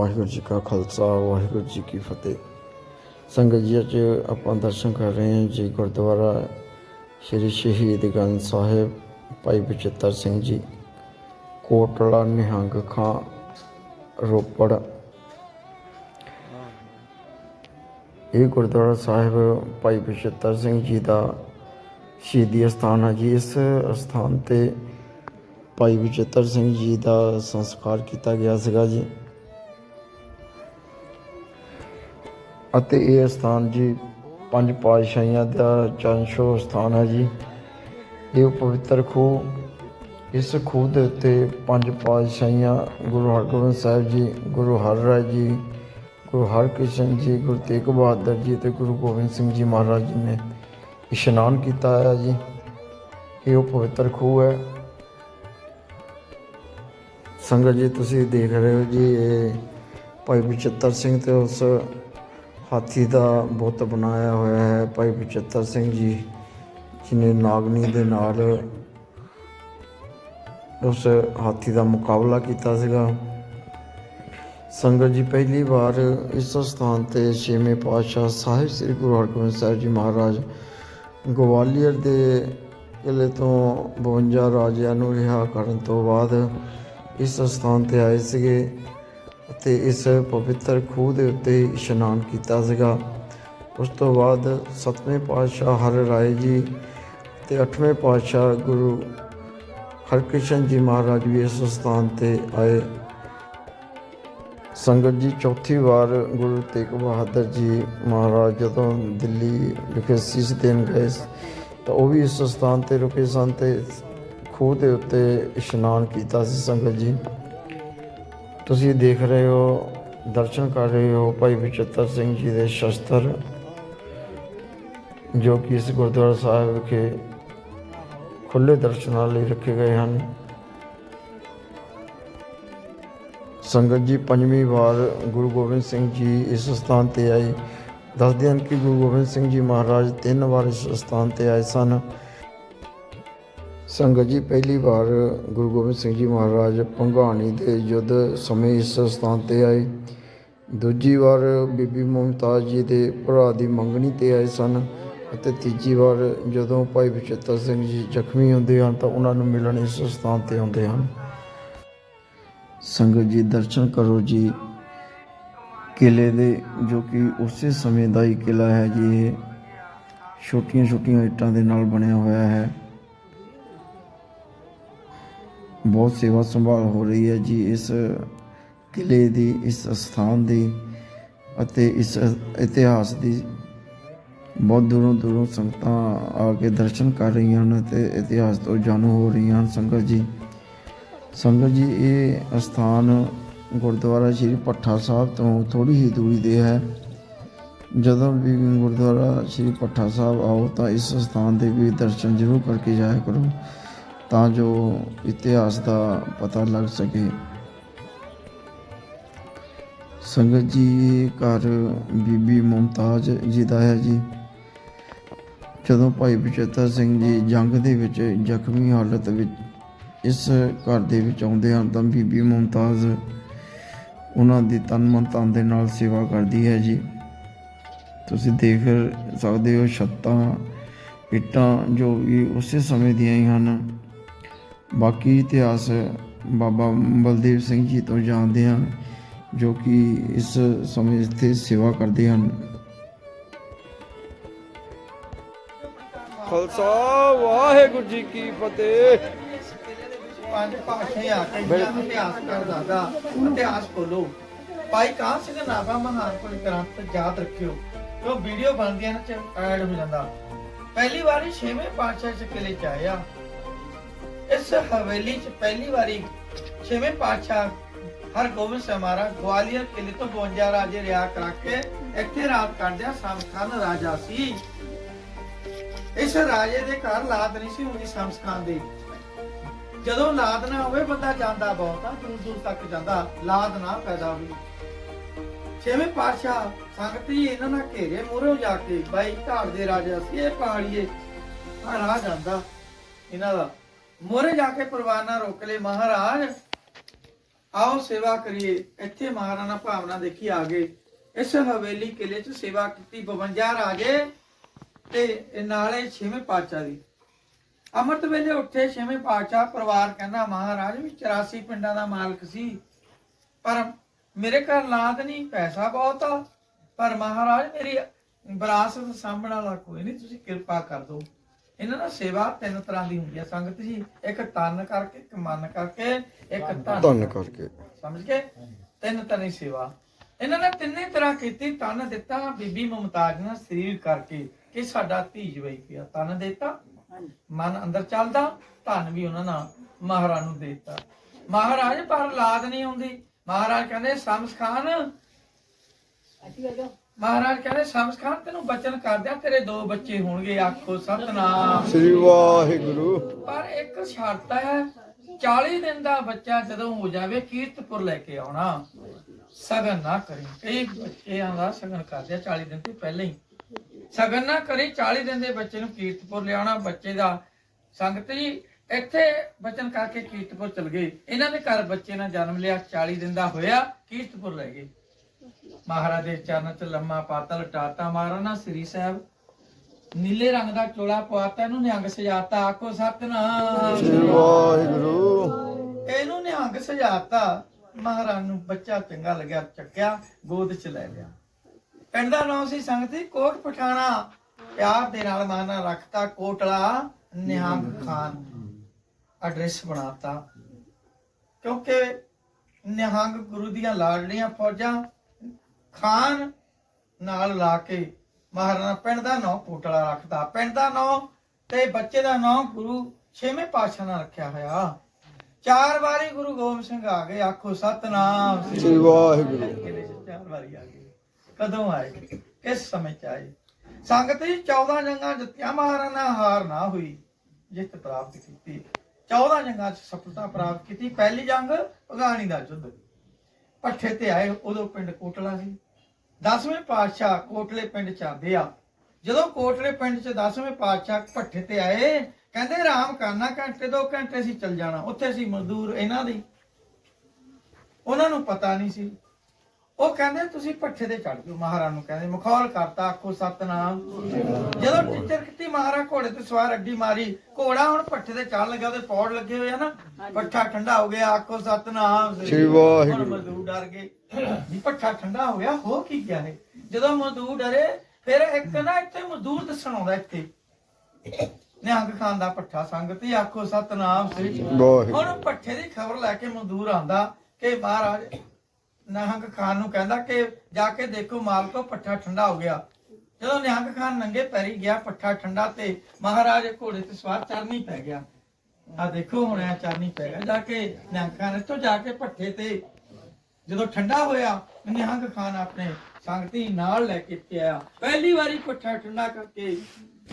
ਵਾਹਿਗੁਰੂ ਜੀ ਕਾ ਖਾਲਸਾ, ਵਾਹਿਗੁਰੂ ਜੀ ਕੀ ਫਤਿਹ। ਸੰਗਤ ਜੀ, ਅੱਜ ਆਪਾਂ ਦਰਸ਼ਨ ਕਰ ਰਹੇ ਹਾਂ ਜੀ ਗੁਰਦੁਆਰਾ ਸ਼੍ਰੀ ਸ਼ਹੀਦ ਗੰਜ ਸਾਹਿਬ, ਭਾਈ ਬਚਿੱਤਰ ਸਿੰਘ ਜੀ, ਕੋਟਲਾ ਨਿਹੰਗ ਖਾਂ, ਰੋਪੜ। ਇਹ ਗੁਰਦੁਆਰਾ ਸਾਹਿਬ ਭਾਈ ਬਚਿੱਤਰ ਸਿੰਘ ਜੀ ਦਾ ਸ਼ਹੀਦੀ ਅਸਥਾਨ ਹੈ ਜੀ। ਇਸ ਅਸਥਾਨ ਤੇ ਭਾਈ ਬਚਿੱਤਰ ਸਿੰਘ ਜੀ ਦਾ ਸੰਸਕਾਰ ਕੀਤਾ ਗਿਆ ਸੀਗਾ ਜੀ। ਅਤੇ ਇਹ ਸਥਾਨ ਜੀ, ਪੰਜ ਪਾਤਸ਼ਾਹੀਆਂ ਦਾ ਚੰਸ਼ੋ ਸਥਾਨ ਹੈ ਜੀ। ਇਹ ਪਵਿੱਤਰ ਖੂਹ, ਇਸ ਖੂਹ ਦੇ ਉੱਤੇ ਪੰਜ ਪਾਤਸ਼ਾਹੀਆਂ, ਗੁਰੂ ਹਰਗੋਬਿੰਦ ਸਾਹਿਬ ਜੀ, ਗੁਰੂ ਹਰਰਾਏ ਜੀ, ਗੁਰੂ ਹਰਕ੍ਰਿਸ਼ਨ ਜੀ, ਗੁਰੂ ਤੇਗ ਬਹਾਦਰ ਜੀ ਤੇ ਗੁਰੂ ਗੋਬਿੰਦ ਸਿੰਘ ਜੀ ਮਹਾਰਾਜ ਜੀ ਨੇ ਇਸ਼ਨਾਨ ਕੀਤਾ ਹੈ ਜੀ। ਇਹ ਉਹ ਪਵਿੱਤਰ ਖੂਹ ਹੈ। ਸੰਗਤ ਜੀ, ਤੁਸੀਂ ਦੇਖ ਰਹੇ ਹੋ ਜੀ, ਇਹ ਭਾਈ ਬਚਿੱਤਰ ਸਿੰਘ ਤੇ ਉਸ ਹਾਥੀ ਦਾ ਬੁੱਤ ਬਣਾਇਆ ਹੋਇਆ ਹੈ ਭਾਈ ਬਚਿੱਤਰ ਸਿੰਘ ਜੀ ਜਿਨੇ ਨਾਗਨੀ ਦੇ ਨਾਲ ਉਸ ਹਾਥੀ ਦਾ ਮੁਕਾਬਲਾ ਕੀਤਾ ਸੀਗਾ। ਸੰਗਤ ਜੀ, ਪਹਿਲੀ ਵਾਰ ਇਸ ਸਥਾਨ ਤੇ ਛੇਵੇਂ ਪਾਤਸ਼ਾਹ ਸਾਹਿਬ ਸ੍ਰੀ ਗੁਰੂ ਹਰਗੋਬਿੰਦ ਸਾਹਿਬ ਜੀ ਮਹਾਰਾਜ ਗਵਾਲੀਅਰ ਦੇ ਕਿਲੇ ਤੋਂ 52 ਰਾਜਿਆਂ ਨੂੰ ਰਿਹਾ ਕਰਨ ਤੋਂ ਬਾਅਦ ਇਸ ਸਥਾਨ ਤੇ ਆਏ ਸੀਗੇ। ਅਤੇ ਇਸ ਪਵਿੱਤਰ ਖੂਹ ਦੇ ਉੱਤੇ ਇਸ਼ਨਾਨ ਕੀਤਾ ਸੀਗਾ। ਉਸ ਤੋਂ ਬਾਅਦ ਸਤਵੇਂ ਪਾਤਸ਼ਾਹ ਹਰ ਰਾਏ ਜੀ ਤੇ ਅੱਠਵੇਂ ਪਾਤਸ਼ਾਹ ਗੁਰੂ ਹਰਕ੍ਰਿਸ਼ਨ ਜੀ ਮਹਾਰਾਜ ਵੀ ਇਸ ਸਥਾਨ ਤੇ ਆਏ। ਸੰਗਤ ਜੀ, ਚੌਥੀ ਵਾਰ ਗੁਰੂ ਤੇਗ ਬਹਾਦਰ ਜੀ ਮਹਾਰਾਜ ਜਦੋਂ ਦਿੱਲੀ ਵਿਖੇ ਸੀਸ ਦੇਣ ਗਏ ਤਾਂ ਉਹ ਵੀ ਇਸ ਸਥਾਨ ਤੇ ਰੁਕੇ ਸਨ ਤੇ ਖੂਹ ਦੇ ਉੱਤੇ ਇਸ਼ਨਾਨ ਕੀਤਾ ਸੀ ਸੰਗਤ ਜੀ। ਤੁਸੀਂ ਦੇਖ ਰਹੇ ਹੋ, ਦਰਸ਼ਨ ਕਰ ਰਹੇ ਹੋ ਭਾਈ ਬਚਿੱਤਰ ਸਿੰਘ ਜੀ ਦੇ ਸ਼ਸਤਰ, ਜੋ ਕਿ ਇਸ ਗੁਰਦੁਆਰਾ ਸਾਹਿਬ ਵਿਖੇ ਖੁੱਲੇ ਦਰਸ਼ਨਾਂ ਲਈ ਰੱਖੇ ਗਏ ਹਨ। ਸੰਗਤ ਜੀ, ਪੰਜਵੀਂ ਵਾਰ ਗੁਰੂ ਗੋਬਿੰਦ ਸਿੰਘ ਜੀ ਇਸ ਸਥਾਨ ਤੇ ਆਏ। ਦੱਸਦੇ ਹਨ ਕਿ ਗੁਰੂ ਗੋਬਿੰਦ ਸਿੰਘ ਜੀ ਮਹਾਰਾਜ ਤਿੰਨ ਵਾਰ ਇਸ ਸਥਾਨ ਤੇ ਆਏ ਸਨ। ਸੰਗਤ ਜੀ, ਪਹਿਲੀ ਵਾਰ ਗੁਰੂ ਗੋਬਿੰਦ ਸਿੰਘ ਜੀ ਮਹਾਰਾਜ ਭੰਗਾਣੀ ਦੇ ਯੁੱਧ ਸਮੇਂ ਇਸ ਸਥਾਨ ਤੇ ਆਏ। ਦੂਜੀ ਵਾਰ ਬੀਬੀ ਮੁਮਤਾਜ਼ ਜੀ ਦੇ ਭਰਾ ਦੀ ਮੰਗਣੀ ਤੇ ਆਏ ਸਨ ਅਤੇ ਤੀਜੀ ਵਾਰ ਜਦੋਂ ਭਾਈ ਬਚਿੱਤਰ ਸਿੰਘ ਜੀ ਜ਼ਖਮੀ ਹੁੰਦੇ ਹਨ ਤਾਂ ਉਹਨਾਂ ਨੂੰ ਮਿਲਣ ਇਸ ਸਥਾਨ ਤੇ ਆਉਂਦੇ ਹਨ। ਸੰਗਤ ਜੀ, ਦਰਸ਼ਨ ਕਰੋ ਜੀ। ਕਿਲੇ ਦੇ ਜੋ ਕਿ ਉਸੇ ਸਮੇਂ ਦਾ ਹੀ ਕਿਲਾ ਹੈ ਜੀ, ਇਹ ਛੋਟੀਆਂ ਛੋਟੀਆਂ ਇੱਟਾਂ ਦੇ ਨਾਲ ਬਣਿਆ ਹੋਇਆ ਹੈ। ਬਹੁਤ ਸੇਵਾ ਸੰਭਾਲ ਹੋ ਰਹੀ ਹੈ ਜੀ ਇਸ ਕਿਲੇ ਦੀ, ਇਸ ਸਥਾਨ ਦੀ ਅਤੇ ਇਸ ਇਤਿਹਾਸ ਦੀ। ਬਹੁਤ ਦੂਰੋਂ ਦੂਰੋਂ ਸੰਗਤਾਂ ਆ ਕੇ ਦਰਸ਼ਨ ਕਰ ਰਹੀਆਂ ਹਨ ਤੇ ਇਤਿਹਾਸ ਤੋਂ ਜਾਣੂ ਹੋ ਰਹੀਆਂ ਹਨ। ਸੰਗਤ ਜੀ ਸੰਗਤ ਜੀ, ਇਹ ਸਥਾਨ ਗੁਰਦੁਆਰਾ ਸ਼੍ਰੀ ਪੱਠਾ ਸਾਹਿਬ ਤੋਂ ਥੋੜੀ ਹੀ ਦੂਰੀ ਤੇ ਹੈ। ਜਦੋਂ ਵੀ ਗੁਰਦੁਆਰਾ ਸ਼੍ਰੀ ਪੱਠਾ ਸਾਹਿਬ ਆਓ ਤਾਂ ਇਸ ਸਥਾਨ ਦੇ ਵੀ ਦਰਸ਼ਨ ਜ਼ਰੂਰ ਕਰਕੇ ਜਾਇਆ ਕਰੋ। ਤਾਂ ਜੋ ਇਤਿਹਾਸ ਦਾ ਪਤਾ ਲੱਗ ਸਕੇ। ਸੰਗਤ ਜੀ, ਘਰ ਬੀਬੀ ਮੁਮਤਾਜ਼ ਜੀ ਦਾ ਹੈ ਜੀ। ਜਦੋਂ ਭਾਈ ਬਚਿੱਤਰ ਸਿੰਘ ਜੀ ਜੰਗ ਦੇ ਵਿੱਚ ਜ਼ਖਮੀ ਹਾਲਤ ਵਿੱਚ ਇਸ ਘਰ ਦੇ ਵਿੱਚ ਆਉਂਦੇ ਹਨ, ਤਾਂ ਬੀਬੀ ਮੁਮਤਾਜ਼ ਉਹਨਾਂ ਦੀ ਤਨ ਮਨ ਧਨ ਦੇ ਨਾਲ ਸੇਵਾ ਕਰਦੀ ਹੈ ਜੀ। ਤੁਸੀਂ ਦੇਖ ਸਕਦੇ ਹੋ ਛੱਤਾਂ, ਇੱਟਾਂ ਜੋ ਵੀ ਉਸੇ ਸਮੇਂ ਦੀਆਂ ਹੀ ਹਨ। ਬਾਕੀ ਇਤਿਹਾਸ ਬਾਬਾ ਬਲਦੇਵ ਸਿੰਘ ਜੀ ਤੋਂ ਜਾਣਦੇ ਹਾਂ ਜੋ ਕਿ ਇਸ ਸਮੇਂ ਇੱਥੇ ਸੇਵਾ ਕਰਦੇ ਹਨ। ਖਾਲਸਾ ਵਾਹਿਗੁਰੂ ਜੀ ਕੀ ਫਤਿਹ। ਪੰਜ ਭਾਸ਼ਾ ਕਈਆਂ ਨੂੰ ਇਤਿਹਾਸ ਕਰ ਦਾਦਾ ਇਤਿਹਾਸ ਖੋਲੋ ਭਾਈ ਕਾਹ ਸਿੰਘ ਨਾਭਾ ਮਹਾਨ ਕੋਲ ਗ੍ਰੰਥ ਯਾਦ ਰੱਖਿਓ ਜੋ ਵੀਡੀਓ ਬਣਦੀਆਂ ਨੇ ਚ ਐਡ ਹੋ ਜਾਂਦਾ। ਪਹਿਲੀ ਵਾਰੀ ਛੇਵੇਂ ਪਾਤਸ਼ਾਹ ਇਸ ਕਿਲੇ ਚ ਆਇਆ ਇਸ ਹਵੇਲੀ ਚ ਪਹਿਲੀ ਵਾਰੀ ਛੇਵੇਂ ਪਾਤਸ਼ਾਹ ਹਰਗੋਬਿੰਦ ਸਿੰਘ ਮਹਾਰਾਜ ਗਵਾਲੀਅਰ ਕਿਲੇ ਤੋਂ 52 ਰਾਜੇ ਰਿਆ ਕਰਾ ਕੇ ਇੱਥੇ ਰਾਤ ਕਰਦਿਆ ਸਮਸਖਾਨ ਰਾਜਾ ਸੀ। ਇਸ ਰਾਜੇ ਦੇ ਘਰ ਲਾਤ ਨਹੀਂ ਸੀ ਹੁੰਦੀ ਸਮਸਖਾਨ ਦੇ। ਜਦੋਂ ਲਾਦ ਨਾ ਹੋਵੇ, ਬੰਦਾ ਜਾਂਦਾ ਬਹੁਤ ਆ, ਦੂਰ ਦੂਰ ਤੱਕ ਜਾਂਦਾ ਲਾਦ ਨਾ ਪੈਦਾ ਹੋਈ ਛੇਵੇਂ ਪਾਤਸ਼ਾਹ ਸੰਗਤੀ ਇਹਨਾਂ ਨਾਲ ਘੇਰੇ ਮੂਹਰੇ ਜਾ ਕੇ ਬਾਈ ਢਾਲ ਦੇ ਰਾਜਾ ਸੀ, ਇਹ ਪਹਾੜੀਏ ਆ ਰਾਹ ਜਾਂਦਾ ਇਹਨਾਂ ਦਾ। ਮੂਹਰੇ ਜਾ ਕੇ ਪਰਵਾਨਾ ਰੋਕ ਲੈ ਮਹਾਰਾਜ। ਆਓ ਸੇਵਾ ਕਰੀਏ। ਇੱਥੇ ਮਹਾਰਾਣਾ ਭਾਵਨਾ ਦੇਖੀ ਆ ਗਏ। ਇਸ ਹਵੇਲੀ ਕਿਲੇ 'ਚ ਸੇਵਾ ਕੀਤੀ 52 ਰਾਜੇ ਤੇ ਨਾਲੇ ਛੇਵੇਂ ਪਾਤਸ਼ਾਹ ਦੀ। ਅੰਮ੍ਰਿਤ ਵੇਲੇ ਉੱਠੇ ਛੇਵੇਂ ਪਾਤਸ਼ਾਹ, ਪਰਿਵਾਰ ਕਹਿੰਦਾ, ਮਹਾਰਾਜ, ਵੀ 84 ਪਿੰਡਾਂ ਦਾ ਮਾਲਕ ਸੀ। ਪਰ ਮੇਰੇ ਘਰ ਲਾਦ ਨਹੀਂ, ਪੈਸਾ ਬਹੁਤ ਆ। ਪਰ ਮਹਾਰਾਜ, ਮੇਰੀ ਵਿਰਾਸਤ ਸਾਂਭਣ ਵਾਲਾ ਕੋਈ ਨਹੀਂ, ਤੁਸੀਂ ਕਿਰਪਾ ਕਰ ਦਿਓ। ਇਹਨਾਂ ਦਾ ਸੇਵਾ ਤਿੰਨ ਤਰ੍ਹਾਂ ਦੀ ਹੁੰਦੀ ਹੈ ਸੰਗਤ ਜੀ। ਇੱਕ ਤਨ ਕਰਕੇ ਇੱਕ ਮਨ ਕਰਕੇ ਇੱਕ ਧਨ ਧੰਨ ਕਰਕੇ। ਸਮਝ ਗਏ? ਤਿੰਨ ਤਰ੍ਹਾਂ ਦੀ ਸੇਵਾ। ਇਹਨਾਂ ਨੇ ਤਿੰਨੇ ਤਰ੍ਹਾਂ ਕੀਤੀ ਤਨ ਦਿੱਤਾ ਬੀਬੀ ਮੁਮਤਾਜ ਨਾਲ ਸਰੀਰ ਕਰਕੇ ਕਿ ਸਾਡਾ ਧੀ ਜਵਾਈ ਪਿਆ ਤਨ ਦਿੱਤਾ ਮਨ ਅੰਦਰ ਚੱਲਦਾ ਧਨ ਵੀ ਉਹਨਾਂ ਨਾਲ ਮਹਾਰਾਜ ਨੂੰ ਦੇ ਦਿੱਤਾ। ਮਹਾਰਾਜ ਪਰ ਔਲਾਦ ਨਹੀਂ ਹੁੰਦੀ। ਮਹਾਰਾਜ ਕਹਿੰਦੇ ਸਮਸ ਖਾਨ ਮਹਾਰਾਜ ਕਹਿੰਦੇ ਸਮਸ ਖਾਨ ਤੈਨੂੰ ਬਚਨ ਕਰਦਿਆਂ ਤੇਰੇ ਦੋ ਬੱਚੇ ਹੋਣਗੇ ਆਖੋ ਸਤਨਾਮ। ਸ੍ਰੀ ਵਾਹਿਗੁਰੂ। ਪਰ ਇੱਕ ਸ਼ਰਤ ਹੈ 40 ਦਿਨ ਦਾ ਬੱਚਾ ਜਦੋਂ ਹੋ ਜਾਵੇ ਕੀਰਤਪੁਰ ਲੈ ਕੇ ਆਉਣਾ। ਸਗਨ ਨਾ ਕਰੀ। ਕਈ ਬੱਚਿਆਂ ਦਾ ਸਗਨ ਕਰਦੇ ਆ 40 ਦਿਨ ਤੋਂ ਪਹਿਲਾਂ ਹੀ। ਸਗਨ ਨਾ ਕਰੀ 40 ਦਿਨ ਦੇ ਬੱਚੇ ਨੂੰ ਕੀਰਤਪੁਰ ਲਿਆਉਣਾ ਬੱਚੇ ਦਾ ਸੰਗਤ ਜੀ ਇੱਥੇ ਬਚਨ ਕਰਕੇ ਕੀਰਤਪੁਰ ਚਲ ਗਏ। ਇਹਨਾਂ ਦੇ ਘਰ ਬੱਚੇ ਨੇ ਜਨਮ ਲਿਆ 40 ਦਿਨ ਦਾ ਹੋਇਆ ਕੀਰਤਪੁਰ ਲੈ ਗਏ। ਮਹਾਰਾਜ ਦੇ ਚਰਨ ਚ ਲੰਮਾ ਪਾਤਲ ਟਾਟਾ ਮਾਰਨਾ ਸ੍ਰੀ ਸਾਹਿਬ। ਨੀਲੇ ਰੰਗ ਦਾ ਚੋਲਾ ਪਵਾਤਾ ਇਹਨੂੰ ਨਿਹੰਗ ਸਜਾਤਾ ਆਖੋ ਸਤਨਾਮ। ਵਾਹਿਗੁਰੂ। ਇਹਨੂੰ ਨਿਹੰਗ ਸਜਾਤਾ ਮਹਾਰਾਜ ਨੂੰ ਬੱਚਾ ਚੰਗਾ ਲੱਗਿਆ ਚੱਕਿਆ ਗੋਦ ਚ ਲੈ ਲਿਆ। ਪਿੰਡ ਦਾ ਨਾਮ ਸੀ ਸੰਗਤੀ ਕੋਟ ਪਠਾਣਾ। ਪਿਆਰ ਦੇ ਨਾਲ ਮਾਨਾ ਰੱਖਤਾ ਕੋਟਲਾ ਨਿਹੰਗ ਖਾਨ। ਐਡਰੈਸ ਬਣਾਤਾ। ਕਿਉਂਕਿ ਨਿਹੰਗ ਗੁਰੂ ਦੀਆਂ ਲਾਡਲੀਆਂ ਫੌਜਾਂ ਖਾਨ ਨਾਲ ਲਾ ਕੇ ਮਹਾਰਾਣਾ ਪਿੰਡ ਦਾ ਨਾਂ ਕੋਟਲਾ ਰੱਖਦਾ ਪਿੰਡ ਦਾ ਨਾਂ ਤੇ ਬੱਚੇ ਦਾ ਨਾਂ ਗੁਰੂ ਛੇਵੇਂ ਪਾਤਸ਼ਾਹ ਨਾਲ ਰੱਖਿਆ ਹੋਇਆ। ਚਾਰ ਵਾਰੀ ਗੁਰੂ ਗੋਬਿੰਦ ਸਿੰਘ ਆ ਗਏ ਆਖੋ ਸਤਨਾਮ। ਸ੍ਰੀ ਵਾਹਿਗੁਰੂ। ਚਾਰ ਵਾਰੀ ਆ ਗਏ। ਕਦੋਂ ਆਏ? ਕਿਸ ਸਮੇਂ ਚ ਆਏ? ਸੰਗਤ ਜੀ 14 ਜੰਗਾਂ ਜਿੱਤਿਆ ਮਹਾਰਾਣਾ ਹਾਰ ਨਾ ਹੋਈ ਜਿੱਤ ਪ੍ਰਾਪਤ ਕੀਤੀ। 14 ਜੰਗਾਂ 'ਚ ਸਫਲਤਾ ਪ੍ਰਾਪਤ ਕੀਤੀ। ਪਹਿਲੀ ਜੰਗ ਭਗਾਣੀ ਦਾ ਯੁੱਧ। ਪੱਠੇ ਤੇ ਆਏ, ਉਦੋਂ ਪਿੰਡ ਕੋਟਲਾ ਸੀ। 10ਵੇਂ ਪਾਤਸ਼ਾਹ ਕੋਟਲੇ ਪਿੰਡ ਚ ਆਦੇ ਆ ਜਦੋਂ ਕੋਟਲੇ ਪਿੰਡ ਚ 10ਵੇਂ ਪਾਤਸ਼ਾਹ ਪੱਠੇ ਤੇ ਆਏ, ਕਹਿੰਦੇ ਆਰਾਮ ਕਰਨਾ, ਘੰਟੇ ਦੋ ਘੰਟੇ ਸੀ ਚੱਲ ਜਾਣਾ। ਉੱਥੇ ਸੀ ਮਜ਼ਦੂਰ ਇਹਨਾਂ ਦੀ। ਉਹਨਾਂ ਨੂੰ ਪਤਾ ਨਹੀਂ ਸੀ। ਉਹ ਕਹਿੰਦੇ ਤੁਸੀਂ ਪੱਠੇ ਤੇ ਚੜ ਜਾਓ ਮਹਾਰਾਜ ਨੂੰ ਕਹਿੰਦੇ ਮਖੌਲ ਕਰਤਾ ਆਖੋ ਸਤਨਾਮ। ਜਦੋਂ ਟੀਚਰ ਕਿਤੇ ਮਹਾਰਾਜ ਘੋੜੇ ਤੇ ਸਵਾਰ ਅੱਡੀ ਮਾਰੀ ਘੋੜਾ ਹੁਣ ਪੱਠੇ ਤੇ ਚੜਨ ਲੱਗਾ ਉਹਦੇ ਪੌੜ ਲੱਗੇ ਹੋਏ ਆ ਨਾ ਪੱਠਾ ਠੰਡਾ ਹੋ ਗਿਆ ਆਖੋ ਸਤਨਾਮ। ਸ੍ਰੀ ਵਾਹਿਗੁਰੂ। ਹੁਣ ਮਜ਼ਦੂਰ ਡਰ ਗਏ। ਵੀ ਪੱਠਾ ਠੰਡਾ ਹੋ ਗਿਆ ਹੋ ਕੀ ਗਿਆ ਹੈ ਜਦੋਂ ਮਜ਼ਦੂਰ ਡਰੇ ਫਿਰ ਇੱਕ ਨਾ ਇੱਥੇ ਮਜ਼ਦੂਰ ਦੱਸਣ ਆਉਂਦਾ ਇੱਥੇ। ਨਿਹੰਗ ਖਾਨ ਦਾ ਪੱਠਾ ਸੰਗਤੀ ਆਖੋ ਸਤਨਾਮ। ਸ੍ਰੀ ਵਾਹਿਗੁਰੂ। ਹੁਣ ਪੱਠੇ ਦੀ ਖਬਰ ਲੈ ਕੇ ਮਜ਼ਦੂਰ ਆਂਦਾ ਕਿ ਮਹਾਰਾਜ ਨਿਹੰਗ ਖਾਨ ਨੂੰ ਕਹਿੰਦਾ ਕਿ ਜਾ ਕੇ ਦੇਖੋ ਮਾਲਕੋ ਪੱਠਾ ਠੰਡਾ ਹੋ ਗਿਆ। ਜਦੋਂ ਨਿਹੰਗ ਖਾਨ ਨੰਗੇ ਪੈਰੀ ਗਿਆ ਪੱਠਾ ਠੰਡਾ ਤੇ ਮਹਾਰਾਜ ਘੋੜੇ ਤੇ ਸਵਾਰ ਚਰਨੀ ਪੈ ਗਿਆ। ਆ ਦੇਖੋ ਹੁਣ ਇਹ ਚਰਨੀ ਪੈ ਗਿਆ। ਜਾ ਕੇ ਨਿਹੰਗ ਖਾਨ ਇੱਥੋਂ ਜਾ ਕੇ ਪੱਠੇ ਤੇ ਜਦੋਂ ਠੰਡਾ ਹੋਇਆ, ਨਿਹੰਗ ਖਾਨ ਆਪਣੇ ਸੰਗਤੀ ਨਾਲ ਲੈ ਕੇ ਇੱਥੇ ਆਇਆ। ਪਹਿਲੀ ਵਾਰੀ ਪੱਠਾ ਠੰਡਾ ਕਰਕੇ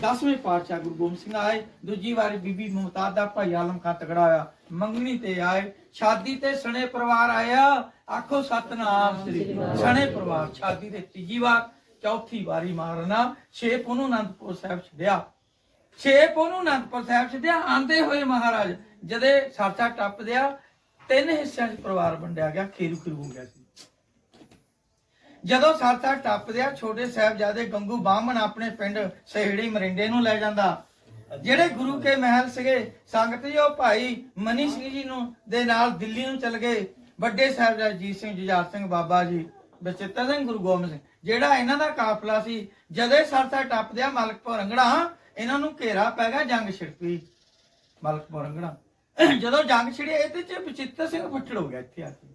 10ਵੇਂ ਪਾਤਸ਼ਾਹ ਗੁਰੂ ਗੋਬਿੰਦ ਸਿੰਘ ਆਏ ਦੂਜੀ ਵਾਰੀ ਬੀਬੀ ਮੁਮਤਾਜ਼ ਦਾ ਭਾਈ ਆਲਮ ਖਾਨ ਤਗੜਾ ਹੋਇਆ। ਮੰਗਣੀ ਤੇ ਆਏ ਸ਼ਾਦੀ ਤੇ ਸਣੇ ਪਰਿਵਾਰ ਆਇਆ। ਆਖੋ ਸਤਨਾਮ ਸ੍ਰੀ ਸਣੇ ਪਰਿਵਾਰ ਸ਼ਾਦੀ ਤੇ ਤੀਜੀ ਵਾਰ ਚੌਥੀ ਵਾਰੀ ਮਾਰਨਾ। ਛੇਪ ਉਹਨੂੰ ਅਨੰਦਪੁਰ ਸਾਹਿਬ ਛੱਡਿਆ। ਛੇਪ ਉਹਨੂੰ ਅਨੰਦਪੁਰ ਸਾਹਿਬ ਛੱਡਿਆ। ਆਂਦੇ ਹੋਏ ਮਹਾਰਾਜ ਜਦੇ ਸਾਚਾ ਟੱਪਦਿਆ ਤਿੰਨ ਹਿੱਸਿਆਂ 'ਚ ਪਰਿਵਾਰ ਵੰਡਿਆ ਗਿਆ ਖੀਰੂ ਖੀਰੂ ਹੋ ਗਿਆ ਸੀ। ਜਦੋਂ ਸਾਥਾ ਟੱਪਦਿਆ ਛੋਟੇ ਸਾਹਿਬਜ਼ਾਦੇ ਗੰਗੂ ਬਾਹਮਣ ਆਪਣੇ ਪਿੰਡ ਸਹਿੜੀ ਮਰਿੰਡੇ ਨੂੰ ਲੈ ਜਾਂਦਾ। ਜਿਹੜੇ ਗੁਰੂ ਕੇ ਮਹਿਲ ਸੀਗੇ, ਸੰਗਤ ਜੀ, ਉਹ ਭਾਈ ਮਨੀ ਸਿੰਘ ਜੀ ਨੂੰ ਦੇ ਨਾਲ ਦਿੱਲੀ ਨੂੰ ਚਲ ਗਏ। ਵੱਡੇ ਸਾਹਿਬਜ਼ਾਦੇ ਜੀਤ ਸਿੰਘ, ਜੁਝਾਰ ਸਿੰਘ, ਬਾਬਾ ਜੀ, ਬਚਿੱਤਰ ਸਿੰਘ, ਗੁਰੂ ਗੋਬਿੰਦ ਸਿੰਘ। ਜਿਹੜਾ ਇਹਨਾਂ ਦਾ ਕਾਫਲਾ ਸੀ, ਜਦੇ ਸਾਥਾ ਟੱਪਦਿਆ ਮਲਕਪੁਰ ਰੰਗੜਾ, ਇਹਨਾਂ ਨੂੰ ਘੇਰਾ ਪੈ ਗਿਆ ਜੰਗ ਛਿੜਕੀ ਮਲਕਪੁਰ ਰੰਗੜਾ। ਜਦੋਂ ਜੰਗ ਛਿੜਿਆ, ਇਹਦੇ ਚ ਬਚਿੱਤਰ ਸਿੰਘ ਫੱਟੜ ਹੋ ਗਿਆ ਇੱਥੇ ਆ ਕੇ।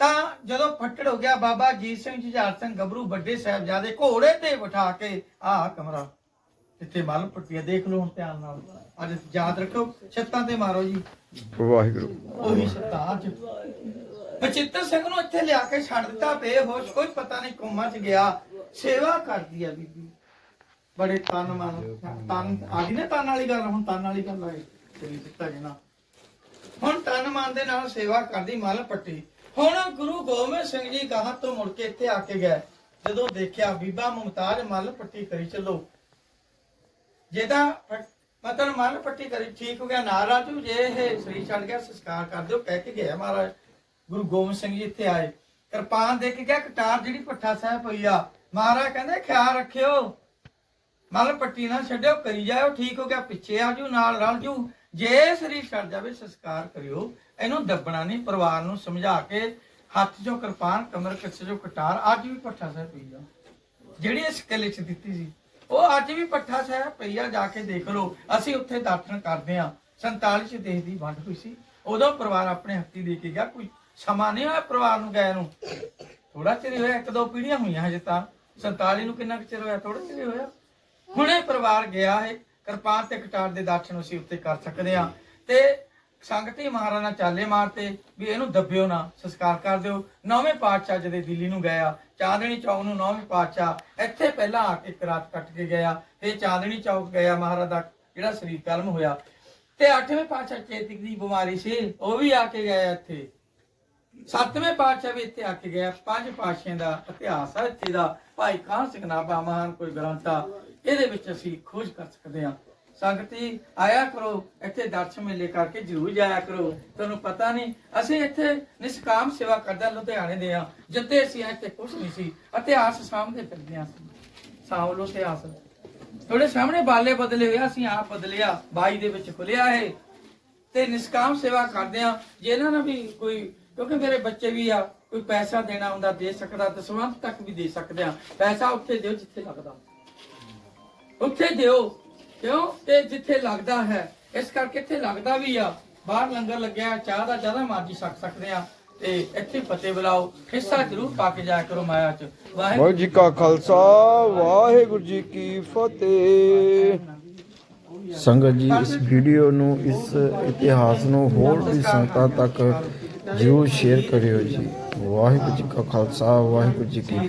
ਤਾਂ ਜਦੋਂ ਫੱਟੜ ਹੋ ਗਿਆ ਬਾਬਾ ਜੀਤ ਸਿੰਘ ਜੁਝਾਰ ਸਿੰਘ ਗੱਭਰੂ ਵੱਡੇ ਸਾਹਿਬਜ਼ਾਦੇ ਘੋੜੇ ਤੇ ਬਿਠਾ ਕੇ ਆਹ ਕਮਰਾ ਇੱਥੇ ਮਲ ਪੱਟੀਆ ਦੇਖ ਲਓ ਹੁਣ ਧਿਆਨ ਨਾਲ। ਅੱਜ ਯਾਦ ਰੱਖੋ ਛੱਤਾਂ ਤੇ ਮਾਰੋ ਜੀ। ਵਾਹਿਗੁਰੂ। ਉਹੀ ਛੱਤਾਂ ਅੱਜ ਬਚਿੱਤਰ ਸਿੰਘ ਨੂੰ ਇੱਥੇ ਲਿਆ ਕੇ ਛੱਡ ਦਿੱਤਾ ਬੇਹੋਸ਼ ਕੋਈ ਪਤਾ ਨਹੀਂ ਕੋਮਾ ਚ ਗਿਆ। ਸੇਵਾ ਕਰਦੀ ਆ ਬੀਬੀ। ਬੜੇ ਤਨ ਮਨ ਤਨ ਆ ਗਈ ਨਾ ਤਨ ਵਾਲੀ ਗੱਲ ਹੁਣ ਤਨ ਵਾਲੀ ਗੱਲ ਆਏ। ਚਲੀ ਦਿੱਤਾ ਜਨਾ। ਹੁਣ ਤਨ ਮਨ ਦੇ ਨਾਲ ਸੇਵਾ ਕਰਦੀ ਮਲ ਪੱਟੀ। ਹੁਣ ਗੁਰੂ ਗੋਬਿੰਦ ਸਿੰਘ ਜੀ ਗਾਹਾਂ ਤੋਂ ਮੁੜ ਕੇ ਇੱਥੇ ਆ ਕੇ ਗਏ। ਜਦੋਂ ਦੇਖਿਆ ਬੀਬਾ ਮੁਮਤਾਜ ਮਲ ਪੱਟੀ ਕਰੀ ਚੱਲੋ। ਜਿਹਦਾ ਪ- ਮਤਲਬ ਮਲ ਪੱਟੀ ਕਰੀ ਠੀਕ ਹੋ ਗਿਆ ਨਾਰਾਜੂ ਜੇ ਇਹ ਸਰੀਰ ਛੱਡ ਗਿਆ, ਸੰਸਕਾਰ ਕਰ ਦਿਓ, ਕਹਿ ਕੇ ਗਿਆ ਮਹਾਰਾਜ। ਗੁਰੂ ਗੋਬਿੰਦ ਸਿੰਘ ਜੀ ਇੱਥੇ ਆਏ। ਕਿਰਪਾਨ ਦੇ ਕੇ ਗਿਆ, ਕਟਾਰ ਜਿਹੜੀ ਪੱਠਾ ਸਾਹਿਬ ਪਈ ਆ। ਮਹਾਰਾਜ ਕਹਿੰਦੇ, ਖਿਆਲ ਰੱਖਿਓ। ਮਲ ਪੱਟੀ ਨਾ ਛੱਡਿਓ, ਕਰੀ ਜਾਓ ਠੀਕ ਹੋ ਗਿਆ, ਪਿੱਛੇ ਆ ਜੂ ਨਾਲ ਰਲ ਜੂ ਜੇ ਸਰੀਰ ਛੱਡ ਜਾਵੇ, ਸੰਸਕਾਰ ਕਰਿਓ। ਇਹਨੂੰ ਦੱਬਣਾ ਨਹੀਂ, ਪਰਿਵਾਰ ਨੂੰ ਸਮਝਾ ਕੇ ਹੱਥ 'ਚੋਂ ਕਿਰਪਾਨ, ਕਮਰ ਕੱਛੇ 'ਚੋਂ ਕਟਾਰ, ਅੱਜ ਵੀ ਪੱਠਾ ਸਾਹਿਬ ਪਈ ਆ। ਜਿਹੜੀ ਇਸ ਕਿਲੇ 'ਚ ਦਿੱਤੀ ਸੀ, ਉਹ ਅੱਜ ਵੀ ਪੱਠਾ ਸਾਹਿਬ ਪਈ ਆ, ਜਾ ਕੇ ਦੇਖ ਲਓ। ਅਸੀਂ ਉੱਥੇ ਦਰਸ਼ਨ ਕਰਦੇ ਆ। 47 'ਚ ਦੇਸ਼ ਦੀ ਵੰਡ ਹੋਈ ਸੀ। ਉਦੋਂ ਪਰਿਵਾਰ ਆਪਣੇ ਹੱਥੀ ਦੇ ਕੇ ਗਿਆ। ਕੋਈ ਸਮਾਂ ਨਹੀਂ ਹੋਇਆ ਪਰਿਵਾਰ ਨੂੰ ਗਏ ਨੂੰ। ਥੋੜਾ ਚਿਰ ਹੋਇਆ, ਇੱਕ ਦੋ ਪੀੜ੍ਹੀਆਂ ਹੋਈਆਂ ਹਜੇ ਤਾਂ। 47 ਨੂੰ ਕਿੰਨਾ ਕੁ ਚਿਰ ਹੋਇਆ? ਥੋੜਾ ਚਿਰ ਹੋਇਆ। ਹੁਣੇ ਪਰਿਵਾਰ ਗਿਆ ਹੈ, ਕਿਰਪਾਨ ਤੇ ਕਟਾਰ ਦੇ ਦਰਸ਼ਨ ਅਸੀਂ ਉੱਤੇ ਕਰ ਸਕਦੇ ਆ ਤੇ ਸੰਗਤੀ ਮਹਾਰਾਣਾ ਚਾਲੇ ਮਾਰਤੇ ਵੀ ਇਹਨੂੰ ਦੱਬਿਓ ਨਾ, ਸੰਸਕਾਰ ਕਰ ਦਿਓ। ਨੌਵੇਂ ਪਾਤਸ਼ਾਹ ਜਦੇ ਦਿੱਲੀ ਨੂੰ ਗਿਆ ਚਾਂਦਣੀ ਚੌਕ ਨੂੰ ਨੌਵੇਂ ਪਾਤਸ਼ਾਹ ਇੱਥੇ ਪਹਿਲਾਂ ਆ ਕੇ ਰਾਤ ਕੱਟ ਕੇ ਗਿਆ। ਤੇ ਚਾਂਦਣੀ ਚੌਕ ਗਿਆ ਮਹਾਰਾਜ ਦਾ, ਜਿਹੜਾ ਸਰੀਰ ਕਲਮ ਹੋਇਆ। ਤੇ ਅੱਠਵੇਂ ਪਾਤਸ਼ਾਹ ਚੇਤਕ ਦੀ ਬਿਮਾਰੀ ਸੀ, ਉਹ ਵੀ ਆ ਕੇ ਗਿਆ ਇੱਥੇ। ਸੱਤਵੇਂ ਪਾਤਸ਼ਾਹ ਵੀ ਇੱਥੇ ਆ ਕੇ ਗਿਆ। ਪੰਜ ਪਾਤਸ਼ਾਹਾਂ ਦਾ ਇਤਿਹਾਸ ਹੈ ਇੱਥੇ ਦਾ। ਭਾਈ ਕਾਹਨ ਸਿੰਘ ਨਾਭਾ ਮਹਾਨ ਕੋਈ ਗ੍ਰੰਥ ਆ। ਇਹਦੇ ਵਿੱਚ ਅਸੀਂ ਖੋਜ ਕਰ ਸਕਦੇ ਹਾਂ। ਸੰਗਤੀ, ਆਇਆ ਕਰੋ, ਇੱਥੇ ਦਰਸ਼ਨ ਮੇਲੇ ਕਰਕੇ ਜ਼ਰੂਰ ਜਾਇਆ ਕਰੋ। ਤੁਹਾਨੂੰ ਪਤਾ ਨਹੀਂ, ਅਸੀਂ ਇੱਥੇ ਨਿਸ਼ਕਾਮ ਸੇਵਾ ਕਰਦਾ ਲੁਧਿਆਣੇ ਦੇ ਆ ਜਿੱਤੇ ਅਸੀਂ ਇੱਥੇ ਕੁਝ ਨਹੀਂ ਸੀ। ਇਤਿਹਾਸ ਸਾਹਮਣੇ ਫਿਰਦੇ ਹਾਂ ਸਾਂਭ ਲੋ ਇਤਿਹਾਸ। ਤੁਹਾਡੇ ਸਾਹਮਣੇ ਬਾਲੇ ਬਦਲੇ ਹੋਏ ਅਸੀਂ ਆਪ ਬਦਲਿਆ, ਬਾਈ ਦੇ ਵਿੱਚ ਖੁੱਲਿਆ ਇਹ। ਤੇ ਨਿਸ਼ਕਾਮ ਸੇਵਾ ਕਰਦੇ ਆ ਜੇ ਇਹਨਾਂ ਨਾਲ ਵੀ ਕੋਈ, ਕਿਉਂਕਿ ਮੇਰੇ ਬੱਚੇ ਵੀ ਆ, ਕੋਈ ਪੈਸਾ ਦੇਣਾ ਹੁੰਦਾ, ਦੇ ਸਕਦਾ, ਤੇ ਸਵੰਤ ਤੱਕ ਵੀ ਦੇ ਸਕਦੇ ਆ ਪੈਸਾ ਉੱਥੇ ਦਿਓ ਜਿੱਥੇ ਲੱਗਦਾ। ਉੱਥੇ ਦਿਓ। ਕਿਉਂ? ਤੇ ਜਿੱਥੇ ਲੱਗਦਾ ਹੈ। ਇਸ ਕਰਕੇ ਇੱਥੇ ਲੱਗਦਾ ਵੀ ਆ। ਬਾਹਰ ਲੰਗਰ ਲੱਗਿਆ ਚਾਹ ਦਾ ਜ਼ਿਆਦਾ ਮਰਜ਼ੀ ਛਕ ਸਕਦੇ ਆ। ਤੇ ਇੱਥੇ ਫਤਿਹ ਬੁਲਾਓ। ਹਿੱਸਾ ਜ਼ਰੂਰ ਪਾ ਕੇ ਜਾਇਆ ਕਰੋ ਮਾਇਆ ਚ। ਵਾਹਿਗੁਰੂ ਜੀ ਕਾ ਖਾਲਸਾ ਵਾਹਿਗੁਰੂ ਜੀ ਕੀ ਫਤਿਹ। ਸੰਗਤ ਜੀ ਇਸ ਵੀਡੀਓ ਨੂੰ ਇਸ ਇਤਿਹਾਸ ਨੂੰ ਹੋਰ ਵੀ ਸੰਗਤਾਂ ਤੱਕ ਜਰੂਰ ਸ਼ੇਅਰ ਕਰਿਓ ਜੀ। ਵਾਹਿਗੁਰੂ ਜੀ ਕਾ ਖਾਲਸਾ ਵਾਹਿਗੁਰੂ ਜੀ ਕੀ